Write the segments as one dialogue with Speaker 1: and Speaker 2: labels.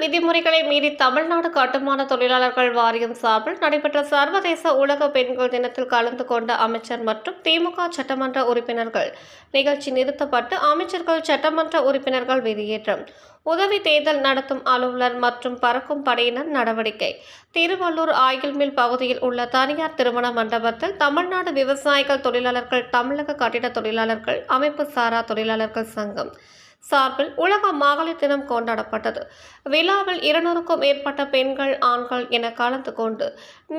Speaker 1: விதிமுறைகளை மீறி தமிழ்நாடு கட்டுமான தொழிலாளர்கள் வாரியம் சார்பில் நடைபெற்ற சர்வதேச உலக பெண்கள் தினத்தில் கலந்து கொண்ட அமைச்சர் மற்றும் திமுக சட்டமன்ற உறுப்பினர்கள். நிகழ்ச்சி நிறுத்தப்பட்டு அமைச்சர்கள் சட்டமன்ற உறுப்பினர்கள் வெளியேற்றம். உதவி தேர்தல் நடத்தும் அலுவலர் மற்றும் பறக்கும் படையினர் நடவடிக்கை. திருவள்ளூர் ஆயில்மில் பகுதியில் உள்ள தனியார் திருமண மண்டபத்தில் தமிழ்நாடு விவசாயிகள் தொழிலாளர்கள் தமிழக கட்டிட தொழிலாளர்கள் அமைப்பு சாரா தொழிலாளர்கள் சங்கம். சார்பில் உலக மகளிர் தினம் கொண்டாடப்பட்டது. விழாவில் இருநூறுக்கும் மேற்பட்ட பெண்கள் ஆண்கள் என கலந்து கொண்டு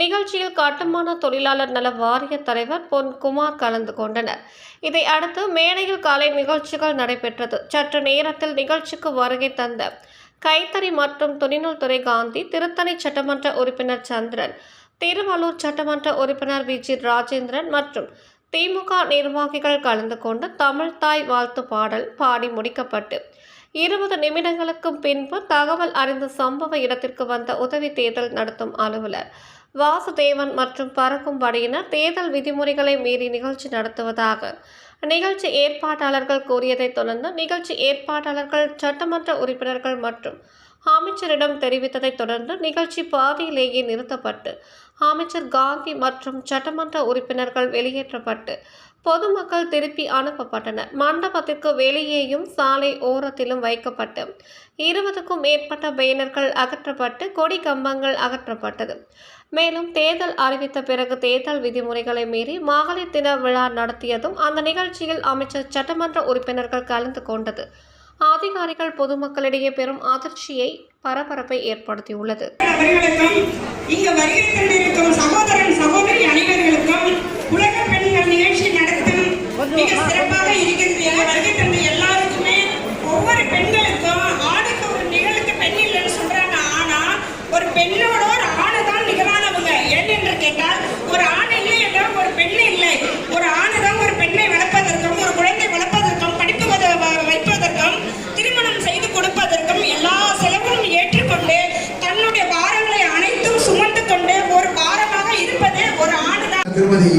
Speaker 1: நிகழ்ச்சியில் கட்டுமான தொழிலாளர் நல வாரிய தலைவர் பொன் குமார் கலந்து கொண்டனர். இதை அடுத்து மேடையில் காலை நிகழ்ச்சிகள் நடைபெற்றது. சற்று நேரத்தில் நிகழ்ச்சிக்கு வருகை தந்த கைத்தறி மற்றும் துணிநூல் துறை காந்தி திருத்தணி சட்டமன்ற உறுப்பினர் சந்திரன் திருவள்ளூர் சட்டமன்ற உறுப்பினர் விஜி ராஜேந்திரன் மற்றும் திமுக நிர்வாகிகள் கலந்து கொண்டு தமிழ் தாய் வாழ்த்து பாடல் பாடி முடிக்கப்பட்டு இருபது நிமிடங்களுக்கும் பின்பு தகவல் அறிந்த சம்பவ இடத்திற்கு வந்த உதவி தேர்தல் நடத்தும் அலுவலர் வாசுதேவன் மற்றும் பறக்கும் படையினர் தேர்தல் விதிமுறைகளை மீறி நிகழ்ச்சி நடத்துவதாக நிகழ்ச்சி ஏற்பாட்டாளர்கள் கூறியதைத் தொடர்ந்து நிகழ்ச்சி ஏற்பாட்டாளர்கள் சட்டமன்ற உறுப்பினர்கள் மற்றும் அமைச்சரிடம் தெரிவித்ததைத் தொடர்ந்து நிகழ்ச்சி பாதியிலேயே நிறுத்தப்பட்டு அமைச்சர் காந்தி மற்றும் சட்டமன்ற உறுப்பினர்கள் வெளியேற்றப்பட்டு பொதுமக்கள் திருப்பி அனுப்பப்பட்டனர். மண்டபத்திற்கு வெளியேயும் சாலை ஓரத்திலும் வைக்கப்பட்டு இருபதுக்கும் மேற்பட்ட பேனர்கள் அகற்றப்பட்டு கொடி கம்பங்கள் அகற்றப்பட்டது. மேலும் தேர்தல் அறிவித்த பிறகு தேர்தல் விதிமுறைகளை மீறி மகளிர் தின விழா நடத்தியதும் அந்த நிகழ்ச்சியில் அமைச்சர் சட்டமன்ற உறுப்பினர்கள் கலந்து கொண்டது. அதிகாரிகள் பொதுமக்களிடையே பெரும் அதிர்ச்சியை பரபரப்பை ஏற்படுத்தியுள்ளது.
Speaker 2: நிகழ்ச்சி நடத்தும் மிக சிறப்பாக இருக்கிறது humility